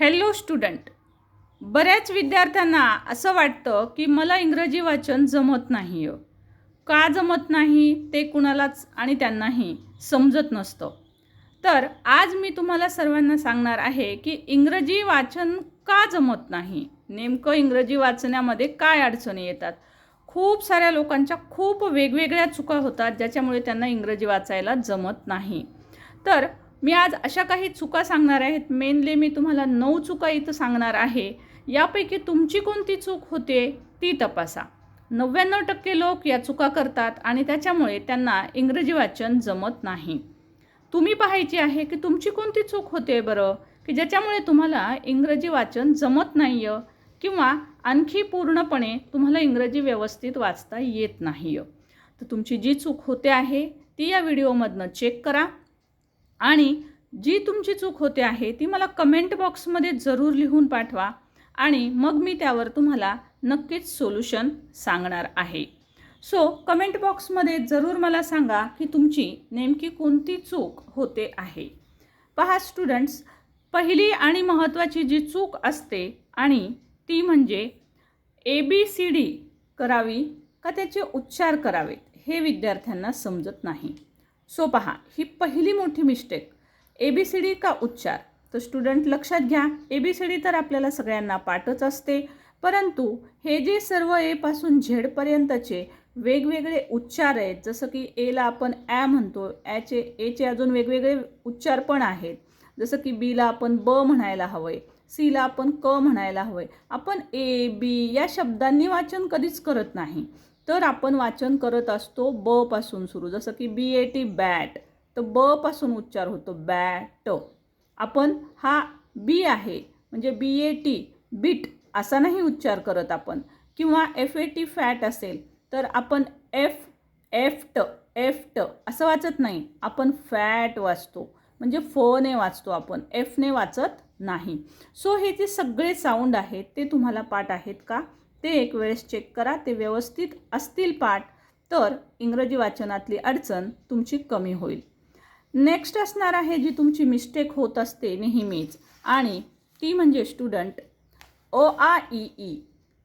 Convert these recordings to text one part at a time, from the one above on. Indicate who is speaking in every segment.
Speaker 1: Hello student बऱ्याच विद्यार्थ्यांना असं वाटतं की मला इंग्रजी वाचन जमत नाही आहे का जमत नाही? ते कुणालाच आणि त्यांनाही समजत नसतं. तर आज मी तुम्हाला सर्वांना सांगणार आहे की इंग्रजी वाचन का जमत नाही? नेमकं इंग्रजी वाचण्यामध्ये काय अडचणी येतात? खूप साऱ्या लोकांच्या खूप वेगवेगळ्या चुका होतात ज्याच्यामुळे त्यांना इंग्रजी वाचायला जमत नाही. तर मी आज अशा काही चुका सांगणार आहेत. मेनली मी तुम्हाला नऊ चुका इथं सांगणार आहे. यापैकी तुमची कोणती चूक होते ती तपासा. नव्याण्णव टक्के लोक या चुका करतात आणि त्याच्यामुळे त्यांना इंग्रजी वाचन जमत नाही. तुम्ही पाहायची आहे की तुमची कोणती चूक होते बरं? की ज्याच्यामुळे तुम्हाला इंग्रजी वाचन जमत नाही आहे किंवा आणखी पूर्णपणे तुम्हाला इंग्रजी व्यवस्थित वाचता येत नाही आहे तर तुमची जी चूक होते आहे ती या व्हिडिओमधनं चेक करा. आणि जी तुमची चूक होते आहे ती मला कमेंट बॉक्समध्ये जरूर लिहून पाठवा आणि मग मी त्यावर तुम्हाला नक्कीच सोल्युशन सांगणार आहे. सो कमेंट बॉक्समध्ये जरूर मला सांगा की तुमची नेमकी कोणती चूक होते आहे. पहा स्टुडंट्स पहिली आणि महत्त्वाची जी चूक असते आणि ती म्हणजे ए बी सी डी करावी का त्याचे उच्चार करावेत हे विद्यार्थ्यांना समजत नाही. सो पहा ही पहिली मोठी mistake A B C D का उच्चार? तर स्टुडंट लक्षात घ्या ए बी सी डी तर आपल्याला सगळ्यांना पाठच असते. परंतु हे जे सर्व एपासून झेडपर्यंतचे वेगवेगळे उच्चार आहेत जसं की एला आपण ॲ म्हणतो ॲचे एचे अजून वेगवेगळे उच्चार पण आहेत. जसं की बीला आपण ब म्हणायला हवं सीला आपण क म्हणायला हवं आपण ए बी या शब्दांनी वाचन कधीच करत नाही. तर आपण वाचन करत असतो ब पासून सुरू. जसं की बी ए टी बॅट तर ब पासून उच्चार होतो बॅट आपण हा बी आहे म्हणजे बी ए टी बीट असा नाही उच्चार करत आपण. किंवा एफ ए टी फॅट असेल तर आपण एफ एफ ट असं वाचत नाही. आपण फॅट वाचतो. म्हणजे फने वाचतो आपण. एफने वाचत नाही. सो हे जे सगळे साऊंड आहेत ते तुम्हाला पाठ आहेत का? ते एक वेळेस चेक करा ते व्यवस्थित असतील पाठ तर इंग्रजी वाचनातली अडचण तुमची कमी होईल. नेक्स्ट असणार आहे जी तुमची मिस्टेक होत असते नेहमीच आणि ती म्हणजे स्टुडंट ओ आ ई ई.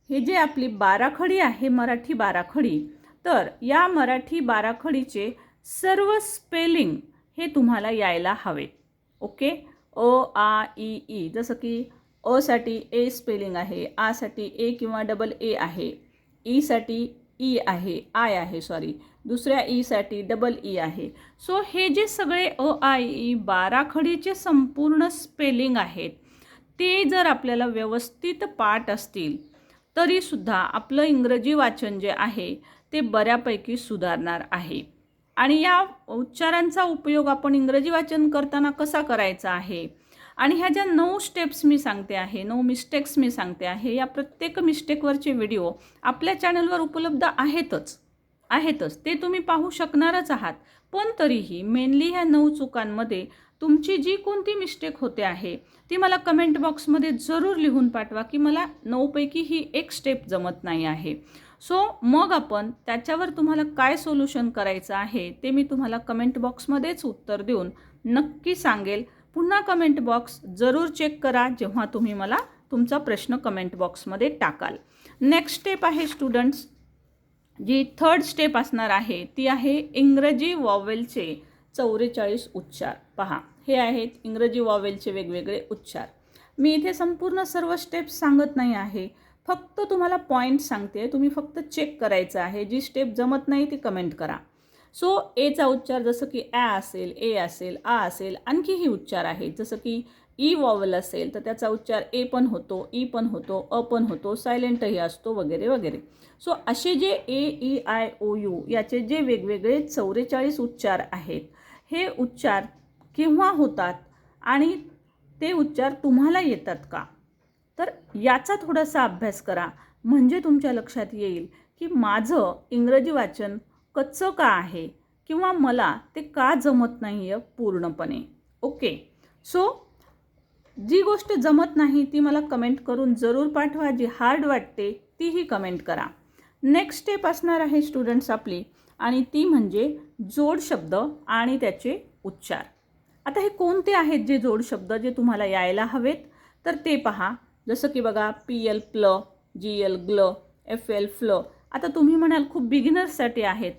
Speaker 1: हे जे आपली बाराखडी आहे मराठी बाराखडी तर या मराठी बाराखडीचे सर्व स्पेलिंग हे तुम्हाला यायला हवे. ओके ओ आ ई ई. जसं की असाठी ए स्पेलिंग आहे. आसाठी ए किंवा डबल ए आहे. E ईसाठी ई e आहे. आय आहे सॉरी दुसऱ्या ईसाठी डबल ई आहे. सो हे जे सगळे अ आय ई e बाराखडीचे संपूर्ण स्पेलिंग आहेत ते जर आपल्याला व्यवस्थित पाठ असतील तरीसुद्धा आपलं इंग्रजी वाचन जे आहे ते बऱ्यापैकी सुधारणार आहे. आणि या उच्चारांचा उपयोग आपण इंग्रजी वाचन करताना कसा करायचा आहे? आणि ह्या ज्या नऊ स्टेप्स मी सांगते आहे नऊ मिस्टेक्स मी सांगते आहे या प्रत्येक मिस्टेकवरचे व्हिडिओ आपल्या चॅनलवर उपलब्ध आहेतच आहेतच. ते तुम्ही पाहू शकणारच आहात. पण तरीही मेनली ह्या नऊ चुकांमध्ये तुमची जी कोणती मिस्टेक होते आहे ती मला कमेंट बॉक्समध्ये जरूर लिहून पाठवा की मला नऊपैकी ही एक स्टेप जमत नाही आहे. सो मग आपण त्याच्यावर तुम्हाला काय सोल्युशन करायचं आहे ते मी तुम्हाला कमेंट बॉक्समध्येच उत्तर देऊन नक्की सांगेल. पुन्हा कमेंट बॉक्स जरूर चेक करा जेव्हा तुम्ही मला तुमचा प्रश्न कमेंट बॉक्समध्ये टाकाल. नेक्स्ट स्टेप आहे स्टुडंट्स जी थर्ड स्टेप असणार आहे ती आहे इंग्रजी वॉवेलचे चौवेचाळीस उच्चार. पहा हे आहेत इंग्रजी वॉवेलचे वेगवेगळे उच्चार. मी इथे संपूर्ण सर्व स्टेप्स सांगत नाही आहे. फक्त तुम्हाला पॉईंट सांगते तुम्ही फक्त चेक करायचं आहे. जी स्टेप जमत नाही ती कमेंट करा. सो एचा उच्चार जसं की ॲ असेल ए असेल आ असेल आणखीही उच्चार आहेत. जसं की ई वॉवल असेल तर त्याचा उच्चार ए पण होतो ई पण होतो अ पण होतो सायलेंटही असतो वगैरे वगैरे. सो असे जे A E I O U याचे जे वेगवेगळे चौवेचाळीस उच्चार आहेत हे उच्चार केव्हा होतात आणि ते उच्चार तुम्हाला येतात का? तर याचा थोडासा अभ्यास करा. म्हणजे तुमच्या लक्षात येईल की माझं इंग्रजी वाचन कच्चं का आहे? किंवा मला ते का जमत नाही आहे पूर्णपणे? ओके. सो जी गोष्ट जमत नाही ती मला कमेंट करून जरूर पाठवा. जी हार्ड वाटते तीही कमेंट करा. नेक्स्ट स्टेप असणार आहे स्टुडंट्स आपली आणि ती म्हणजे जोड शब्द आणि त्याचे उच्चार. आता हे कोणते आहेत जे जोड शब्द जे तुम्हाला यायला हवेत? तर ते पहा. जसं की बघा पी एल प्ल जी एल ग्ल एफ एल फ्ल आता तुम्ही म्हणाल खूप बिगिनर्ससाठी आहेत.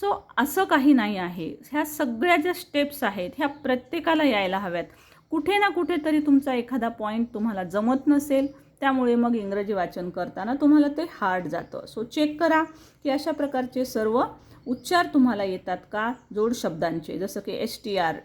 Speaker 1: सो असं काही नाही आहे. ह्या सगळ्या ज्या स्टेप्स आहेत ह्या प्रत्येकाला यायला हव्यात. कुठे ना कुठेतरी तुमचा एखादा पॉईंट तुम्हाला जमत नसेल त्यामुळे मग इंग्रजी वाचन करताना तुम्हाला ते हार्ड जातं. सो चेक करा की अशा प्रकारचे सर्व उच्चार तुम्हाला येतात का? जोड शब्दांचे. जसं की एस टी आर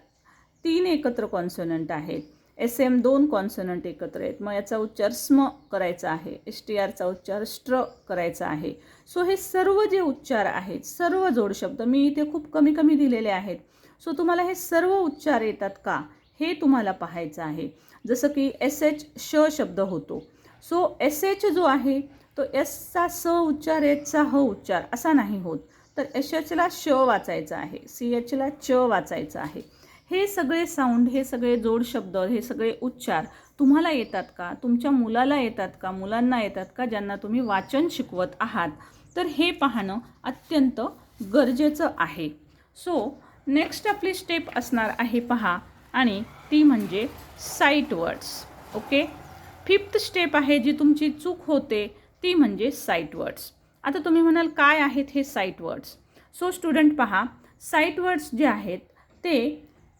Speaker 1: तीन एकत्र कॉन्सोनंट आहेत. एस एम दोन कॉन्सनंट एकत्र आहेत. मग याचा उच्चार स्म करायचा आहे. एस टी आरचा उच्चार स्ट्र करायचा आहे. सो हे सर्व जे उच्चार आहेत सर्व जोड शब्द मी इथे खूप कमी कमी दिलेले आहेत. सो तुम्हाला हे सर्व उच्चार येतात का? हे तुम्हाला पाहायचं आहे. जसं की एस एच श शब्द होतो. सो एस एच जो आहे तो एसचा स उच्चार एचचा ह उच्चार असा नाही होत. तर एस एचला श वाचायचा आहे. सी एचला च वाचायचं आहे. हे सगळे साऊंड हे सगळे जोड शब्द हे सगळे उच्चार तुम्हाला येतात का? तुमच्या मुलाला येतात का? मुलांना येतात का? ज्यांना तुम्ही वाचन शिकवत आहात? तर हे पाहणं अत्यंत गरजेचं आहे. सो नेक्स्ट आपली स्टेप असणार आहे पहा. आणि ती म्हणजे sight words okay fifth step आहे जी तुमची चूक होते ती म्हणजे साईट वर्ड्स आता तुम्ही म्हणाल काय आहेत हे साईट वर्ड्स सो स्टुडंट पहा. साईट वर्ड्स जे आहेत ते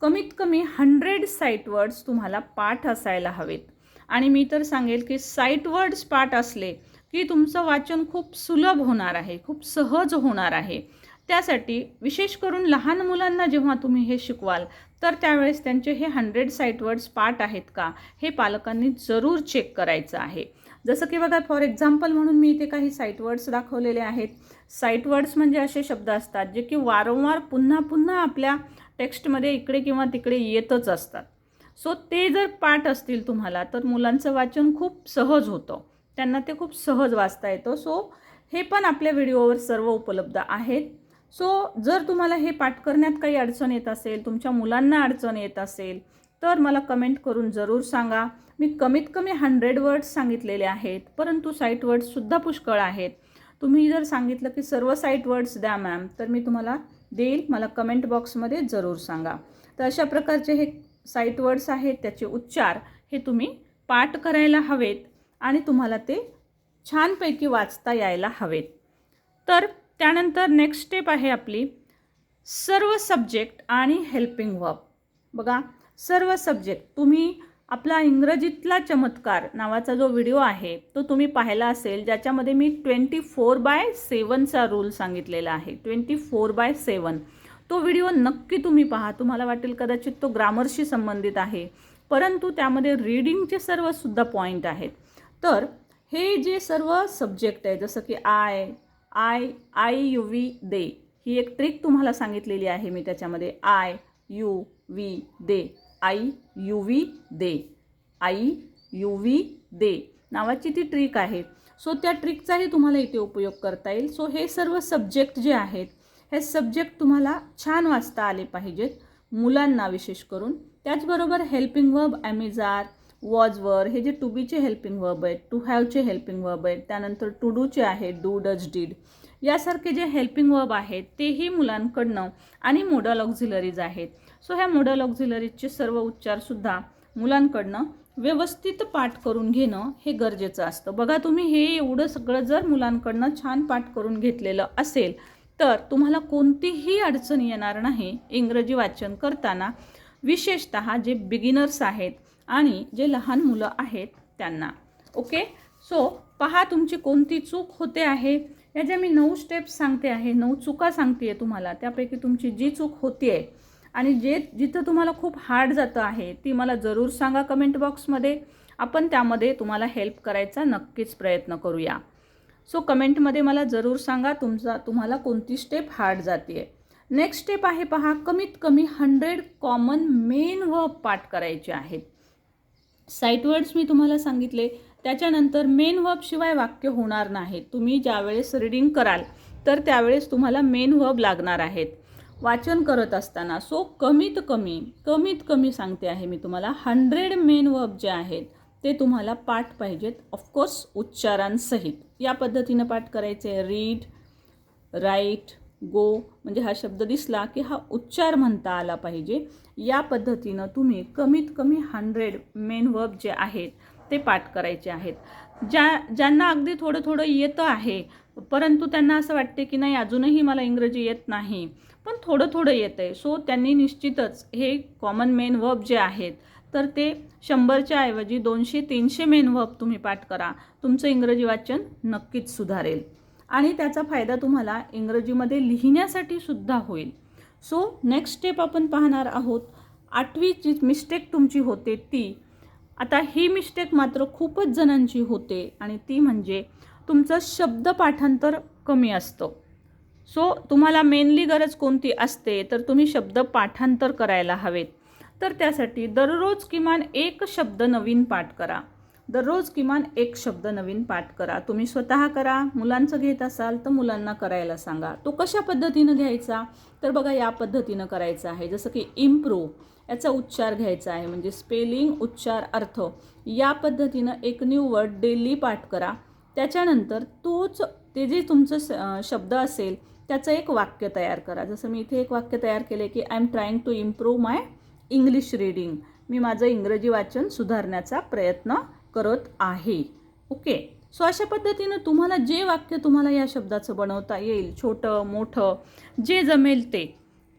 Speaker 1: कमीत कमी हंड्रेड साईट वर्ड्स तुम्हाला पाठ असायला हवेत. आणि मी तर सांगेल की साईट वर्ड्स पाठ असले की तुमचं वाचन खूप सुलभ होणार आहे खूप सहज होणार आहे. त्यासाठी विशेष करून लहान मुलांना जेव्हा तुम्ही हे शिकवाल तर त्यावेळेस त्यांचे हे हंड्रेड साईट वर्ड्स पाठ आहेत का हे पालकांनी जरूर चेक करायचं आहे. जसं की बघा फॉर एक्झाम्पल म्हणून मी इथे काही साईट वर्ड्स दाखवलेले आहेत. साईट वर्ड्स म्हणजे असे शब्द असतात जे की वारंवार पुन्हा पुन्हा आपल्या टेक्स्टमध्ये इकडे किंवा तिकडे येतच असतात. सो ते जर पाठ असतील तुम्हाला तर मुलांचं वाचन खूप सहज होतं. त्यांना ते खूप सहज वाचता येतं. सो हे पण आपल्या व्हिडिओवर सर्व उपलब्ध आहेत. सो जर तुम्हाला हे पाठ करण्यात काही अडचण येत असेल तुमच्या मुलांना अडचण येत असेल तर मला कमेंट करून जरूर सांगा. मी कमीत कमी हंड्रेड वर्ड्स सांगितलेले आहेत परंतु साईट वर्ड्ससुद्धा पुष्कळ आहेत. तुम्ही जर सांगितलं की सर्व साईट वर्ड्स द्या मॅम तर मी तुम्हाला देईल मला कमेंट बॉक्समध्ये जरूर सांगा. तर अशा प्रकारचे हे साईट वर्ड्स आहेत त्याचे उच्चार हे तुम्ही पाठ करायला हवेत आणि तुम्हाला ते छानपैकी वाचता यायला हवेत. तर त्यानंतर नेक्स्ट स्टेप आहे आपली सर्व सब्जेक्ट आणि हेल्पिंग वर्ब बघा सर्व सब्जेक्ट तुम्ही आपला इंग्रजीतला चमत्कार नावाचा जो व्हिडिओ आहे तो तुम्ही पाहिला असेल ज्याच्यामध्ये मी ट्वेंटी फोर बाय सेवनचा रूल सांगितलेला आहे. Twenty four by seven. तो व्हिडिओ नक्की तुम्ही पहा. तुम्हाला वाटेल कदाचित तो ग्रामरशी संबंधित आहे परंतु त्यामध्ये रीडिंगचे सर्वसुद्धा पॉईंट आहेत. तर हे जे सर्व सब्जेक्ट आहे जसं की I I I you we they ही एक ट्रिक तुम्हाला सांगितलेली आहे मी त्याच्यामध्ये. I you we they. I you we they. I you we they. नावाची ती ट्रिक आहे. सो त्या ट्रिकचाही तुम्हाला इथे उपयोग करता येईल. सो हे सर्व सब्जेक्ट जे आहेत हे सब्जेक्ट तुम्हाला छान वाचता आले पाहिजेत मुलांना विशेष करून. त्याचबरोबर हेल्पिंग वर्ब ॲमेझार वॉजवर हे जे टू बीचे हेल्पिंग वर्ब आहेत टू हॅवचे हेल्पिंग वर्ब आहेत त्यानंतर टू डूचे आहेत डू डज डीड यासारखे जे हेल्पिंग वर्ब आहेत तेही मुलांकडनं आणि मोडल ऑक्झिलरीज आहेत. सो ह्या मोडल ऑक्झिलरीजचे सर्व उच्चारसुद्धा मुलांकडनं व्यवस्थित पाठ करून घेणं हे गरजेचं असतं. बघा तुम्ही हे एवढं सगळं जर मुलांकडनं छान पाठ करून घेतलेलं असेल तर तुम्हाला कोणतीही अडचण येणार नाही इंग्रजी वाचन करताना. विशेषत जे बिगिनर्स आहेत आणि जे लहान मुलं आहेत त्यांना. ओके सो पहा तुमची कोणती चूक होते आहे. या ज्या मी नऊ स्टेप्स सांगते आहे नऊ चुका सांगते आहे तुम्हाला. त्यापैकी तुमची जी चूक होती आहे आणि जे जिथं तुम्हाला खूप हार्ड जातं आहे ती मला जरूर सांगा कमेंट बॉक्समध्ये आपण त्यामध्ये तुम्हाला हेल्प करायचा नक्कीच प्रयत्न करूया. सो कमेंटमध्ये मला जरूर सांगा तुमचा तुम्हाला कोणती स्टेप हार्ड जाते आहे नेक्स्ट स्टेप आहे पहा कमीत कमी हंड्रेड कॉमन मेन व पाठ करायचे आहेत. साईट वर्ड्स मी तुम्हाला सांगितले त्याच्यानंतर मेन वर्ब शिवाय वाक्य होणार नाही. तुम्ही ज्यावेळेस रीडिंग कराल तर त्यावेळेस तुम्हाला मेन वर्ब लागणार आहेत. वाचन करत असताना सो कमीत कमी कमीत कमी सांगते आहे मी तुम्हाला हंड्रेड मेन वर्ब जे आहेत ते तुम्हाला पाठ पाहिजेत ऑफकोर्स उच्चारांसहित. या पद्धतीनं पाठ करायचे रीड राईट गो म्हणजे हा शब्द दिसला की हा उच्चार म्हणता आला पाहिजे. या पद्धतीनं तुम्ही कमीत कमी हंड्रेड मेन वर्ब जे आहेत ते पाठ करायचे आहेत. ज्या ज्यांना अगदी थोडं थोडं येतं आहे परंतु त्यांना असं वाटते की नाही अजूनही मला इंग्रजी येत नाही पण थोडं थोडं येतं आहे सो त्यांनी निश्चितच हे कॉमन मेन वर्ब जे आहेत तर ते शंभरच्या ऐवजी दोनशे तीनशे मेन वर्ब तुम्ही पाठ करा. तुमचं इंग्रजी वाचन नक्कीच सुधारेल. आणि त्याचा फायदा तुम्हाला इंग्रजीमध्ये लिहिण्यासाठी सुद्धा होईल. सो नेक्स्ट स्टेप आपण पाहणार आहोत. आठवी जी मिस्टेक तुमची होते ती आता ही मिस्टेक मात्र खूपच जणांची होते. आणि ती म्हणजे तुमचं शब्द पाठांतर कमी असतं. सो तुम्हाला मेनली गरज कोणती असते तर तुम्ही शब्द पाठांतर करायला हवेत. तर त्यासाठी दररोज किमान एक शब्द नवीन पाठ करा. दररोज किमान एक शब्द नवीन पाठ करा. तुम्ही स्वतः करा मुलांचं घेत असाल तर मुलांना करायला सांगा. तो कशा पद्धतीनं घ्यायचा? तर बघा या पद्धतीनं करायचा आहे. जसं की इम्प्रूव्ह याचा उच्चार घ्यायचा आहे. म्हणजे स्पेलिंग उच्चार अर्थ या पद्धतीनं एक न्यू वर्ड डेली पाठ करा. त्याच्यानंतर तोच ते जे तुमचं स- शब्द असेल त्याचं एक वाक्य तयार करा. जसं मी इथे एक वाक्य तयार केले की I am trying to improve my English reading मी माझं इंग्रजी वाचन सुधारण्याचा प्रयत्न करत आहे. ओके? सो अशा पद्धतीनं तुम्हाला जे वाक्य तुम्हाला या शब्दाचं बनवता येईल छोटं मोठं जे जमेल ते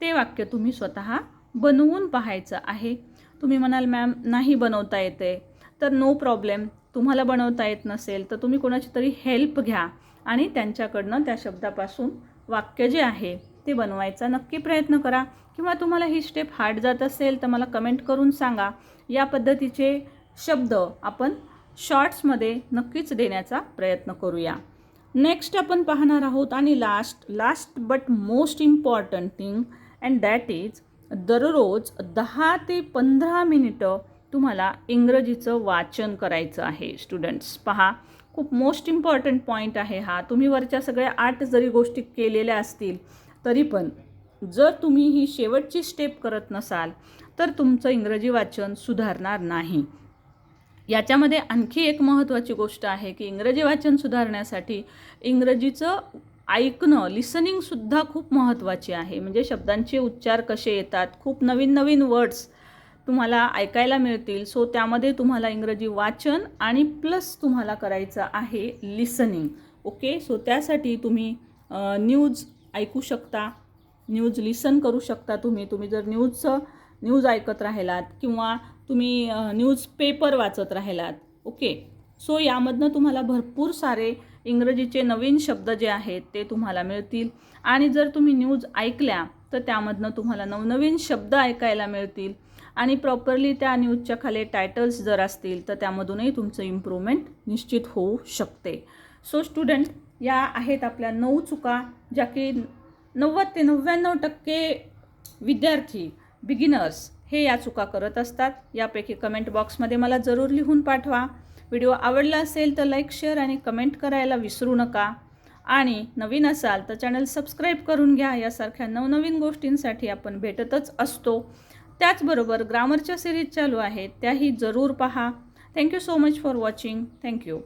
Speaker 1: ते वाक्य तुम्ही स्वतः बनवून पाहायचं आहे. तुम्ही म्हणाल मॅम नाही बनवता येते. तर नो प्रॉब्लेम तुम्हाला बनवता येत नसेल तर तुम्ही कोणाची तरी हेल्प घ्या आणि त्यांच्याकडनं त्या शब्दापासून वाक्य जे आहे ते बनवायचा नक्की प्रयत्न करा. किंवा तुम्हाला ही स्टेप हार्ड जात असेल तर मला कमेंट करून सांगा. या पद्धतीचे शब्द आपण शॉर्ट्समध्ये नक्कीच देण्याचा प्रयत्न करूया. नेक्स्ट आपण पाहणार आहोत आणि last last but most important thing and that is दररोज दहा ते पंधरा मिनिटं तुम्हाला इंग्रजीचं वाचन करायचं आहे स्टुडंट्स पहा खूप मोस्ट इम्पॉर्टंट पॉईंट आहे हा. तुम्ही वरच्या सगळ्या आठ जरी गोष्टी केलेल्या असतील तरी पण जर तुम्ही ही शेवटची स्टेप करत नसाल तर तुमचं इंग्रजी वाचन सुधारणार नाही. याच्यामध्ये आणखी एक महत्त्वाची गोष्ट आहे की इंग्रजी वाचन सुधारण्यासाठी इंग्रजीचं ऐकणं लिसनिंगसुद्धा खूप महत्त्वाची आहे. म्हणजे शब्दांचे उच्चार कसे येतात खूप नवीन नवीन वर्ड्स तुम्हाला ऐकायला मिळतील. सो त्यामध्ये तुम्हाला इंग्रजी वाचन आणि प्लस तुम्हाला करायचं आहे लिसनिंग ओके सो त्यासाठी तुम्ही न्यूज ऐकू शकता. न्यूज लिसन करू शकता तुम्ही. तुम्ही जर न्यूजचं न्यूज ऐकत राहिलात किंवा तुम्ही न्यूज पेपर वाचत राहिलात. ओके सो यामधनं तुम्हाला भरपूर सारे इंग्रजीचे नवीन शब्द जे आहेत ते तुम्हाला मिळतील. आणि जर तुम्ही न्यूज ऐकल्या तर त्यामधनं तुम्हाला नवनवीन शब्द ऐकायला मिळतील. आणि प्रॉपरली त्या न्यूजच्या खाली टायटल्स जर असतील तर त्यामधूनही तुमचं इम्प्रूव्हमेंट निश्चित होऊ शकते. सो स्टुडंट या आहेत आपल्या नऊ चुका ज्या की नव्वद ते नव्याण्णव टक्के विद्यार्थी बिगिनर्स हे या चुका करत असतात. यापैकी कमेंट बॉक्समध्ये मला जरूर लिहून पाठवा. व्हिडिओ आवडला असेल तर लाईक शेअर आणि कमेंट करायला विसरू नका. आणि नवीन असाल तर चॅनल सबस्क्राईब करून घ्या. यासारख्या नवनवीन गोष्टींसाठी आपण भेटतच असतो. त्याचबरोबर ग्रामरच्या सिरीज चालू आहेत त्याही जरूर पहा. Thank you so much for watching thank you